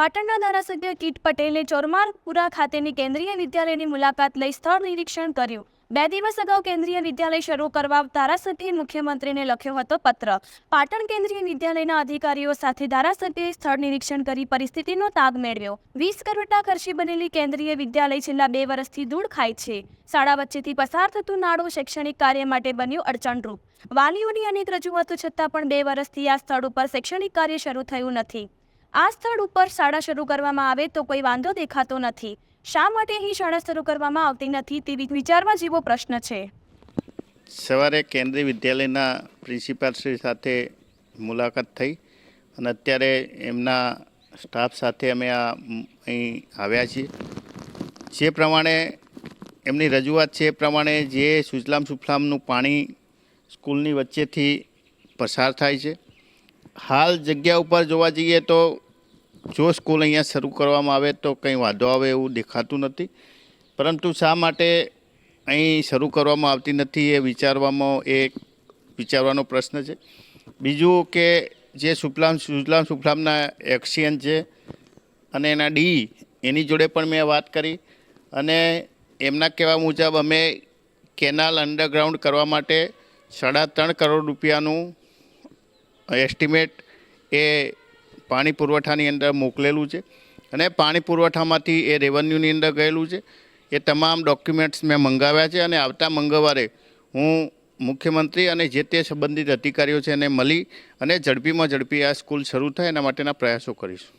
પાટણના ધારાસભ્ય કીટ પટેલે ચોરમારપુરા ખાતેની કેન્દ્રીય વિદ્યાલયની મુલાકાત લઈ સ્થળ નિરીક્ષણ કર્યું. બે દિવસ અગાઉ કેન્દ્રીય વિદ્યાલય શરૂ કરવા ધારાસભ્યે મુખ્યમંત્રીને લખ્યો હતો પત્ર. પાટણ કેન્દ્રીય વિદ્યાલયના અધિકારીઓ સાથે ધારાસભ્યએ સ્થળ નિરીક્ષણ કરી પરિસ્થિતિનો તાગ મેળવ્યો. વીસ કરોડના ખર્ચે બનેલી કેન્દ્રીય વિદ્યાલય છેલ્લા બે વર્ષથી ધૂળ ખાય છે. શાળા વચ્ચેથી પસાર થતું નાળું શૈક્ષણિક કાર્ય માટે બન્યું અડચણરૂપ. વાલીઓની અનેક રજૂઆતો છતાં પણ બે વર્ષથી આ સ્થળ ઉપર શૈક્ષણિક કાર્ય શરૂ થયું નથી. આ સ્થળ ઉપર શાળા શરૂ કરવામાં આવે તો કોઈ વાંધો દેખાતો નથી. શા માટે અહીં શાળા શરૂ કરવામાં આવતી નથી તે વિચારવા જેવો પ્રશ્ન છે. સવારે કેન્દ્રીય વિદ્યાલયના પ્રિન્સિપાલશ્રી સાથે મુલાકાત થઈ અને અત્યારે એમના સ્ટાફ સાથે અમે આ અહીં આવ્યા છીએ. જે પ્રમાણે એમની રજૂઆત છે એ પ્રમાણે જે સુજલામ સુફલામનું પાણી સ્કૂલની વચ્ચેથી પસાર થાય છે. હાલ જગ્યા ઉપર જોવા જઈએ તો જો સ્કૂલ અહીંયા શરૂ કરવામાં આવે તો કંઈ વાંધો આવે એવું દેખાતું નથી. પરંતુ શા માટે અહીં શરૂ કરવામાં આવતી નથી એ વિચારવામાં એ વિચારવાનો પ્રશ્ન છે. બીજું કે જે સુફલામ સુજલામ સુફલામના એક્સિયન છે અને એના ડી, એની જોડે પણ મેં વાત કરી. અને એમના કહેવા મુજબ અમે કેનાલ અંડરગ્રાઉન્ડ કરવા માટે સાડા ત્રણ કરોડ રૂપિયાનું એસ્ટિમેટ એ પાણી પુરવઠાની અંદર મોકલેલું છે અને પાણી પુરવઠામાંથી એ રેવન્યુની અંદર ગયેલું છે. એ તમામ ડોક્યુમેન્ટ્સ મેં મંગાવ્યા છે અને આવતા મંગળવારે હું મુખ્યમંત્રી અને જે તે સંબંધિત અધિકારીઓ છે એને મળી અને ઝડપીમાં ઝડપી આ સ્કૂલ શરૂ થાય એના માટેના પ્રયાસો કરીશ.